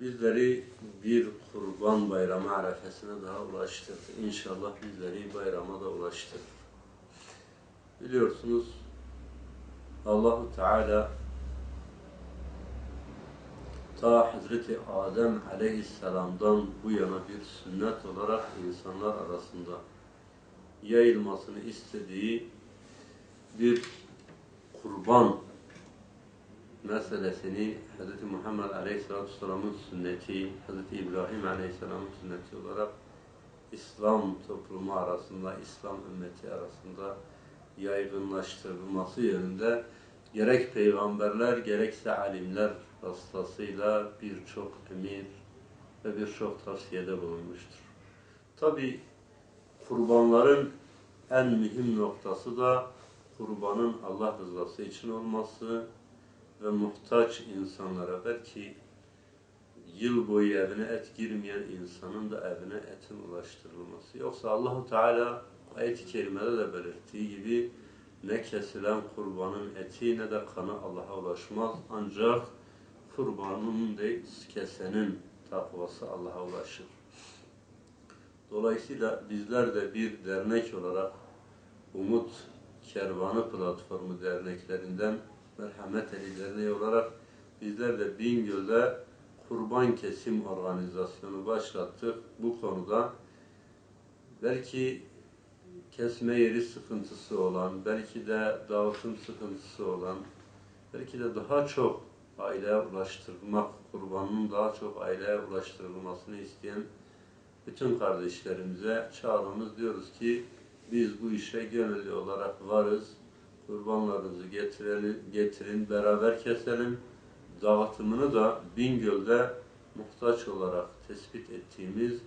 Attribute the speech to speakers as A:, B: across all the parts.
A: Bizleri bir kurban bayramı arefesine daha ulaştırdı. İnşallah bizleri bayrama da ulaştırır. Biliyorsunuz Allahu Teala ta Hazreti Adem Aleyhisselam'dan bu yana bir sünnet olarak insanlar arasında yayılmasını istediği bir kurban meselesini Hz. Muhammed Aleyhisselatü Vesselam'ın sünneti, Hz. İbrahim Aleyhisselam'ın sünneti olarak İslam toplumu arasında, İslam ümmeti arasında yaygınlaştırılması yönünde gerek peygamberler gerekse alimler vasıtasıyla birçok emir ve birçok tavsiyede bulunmuştur. Tabi kurbanların en mühim noktası da kurbanın Allah rızası için olması ve muhtaç insanlara belki yıl boyu evine et girmeyen insanın da evine etin ulaştırılması. Yoksa Allahu Teala ayet-i kerimede de belirttiği gibi ne kesilen kurbanın eti ne de kanı Allah'a ulaşmaz. Ancak kurbanın değil kesenin takvası Allah'a ulaşır. Dolayısıyla bizler de bir dernek olarak Umut Kervanı Platformu derneklerinden Merhamet Eli Derneği olarak bizler de Bingöl'de kurban kesim organizasyonu başlattık. Bu konuda belki kesme yeri sıkıntısı olan, belki de dağıtım sıkıntısı olan, belki de daha çok aileye ulaştırmak, kurbanın daha çok aileye ulaştırılmasını isteyen bütün kardeşlerimize çağrımız diyoruz ki biz bu işe gönüllü olarak varız. Kurbanlarınızı getirelim, getirin, beraber keselim. Dağıtımını da Bingöl'de muhtaç olarak tespit ettiğimiz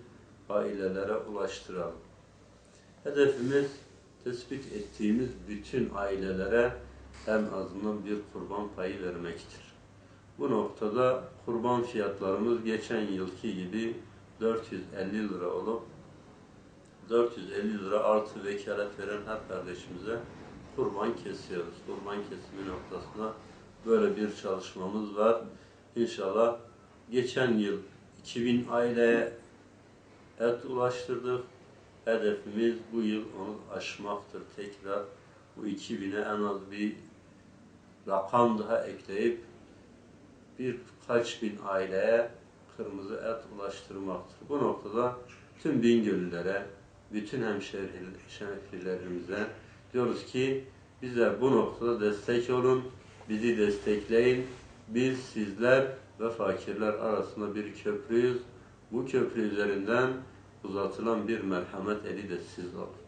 A: ailelere ulaştıralım. Hedefimiz tespit ettiğimiz bütün ailelere en azından bir kurban payı vermektir. Bu noktada kurban fiyatlarımız geçen yılki gibi 450 lira olup 450 lira artı vekalet veren her kardeşimize kurban kesiyoruz. Kurban kesimi noktasında böyle bir çalışmamız var. İnşallah geçen yıl 2000 aileye et ulaştırdık. Hedefimiz bu yıl onu aşmaktır. Tekrar bu 2000'e en az bir rakam daha ekleyip birkaç bin aileye kırmızı et ulaştırmaktır. Bu noktada tüm Bingöllülere, bütün hemşehrilerimize diyoruz ki bize bu noktada destek olun, bizi destekleyin. Biz sizler ve fakirler arasında bir köprüyüz. Bu köprü üzerinden uzatılan bir merhamet eli de siz olun.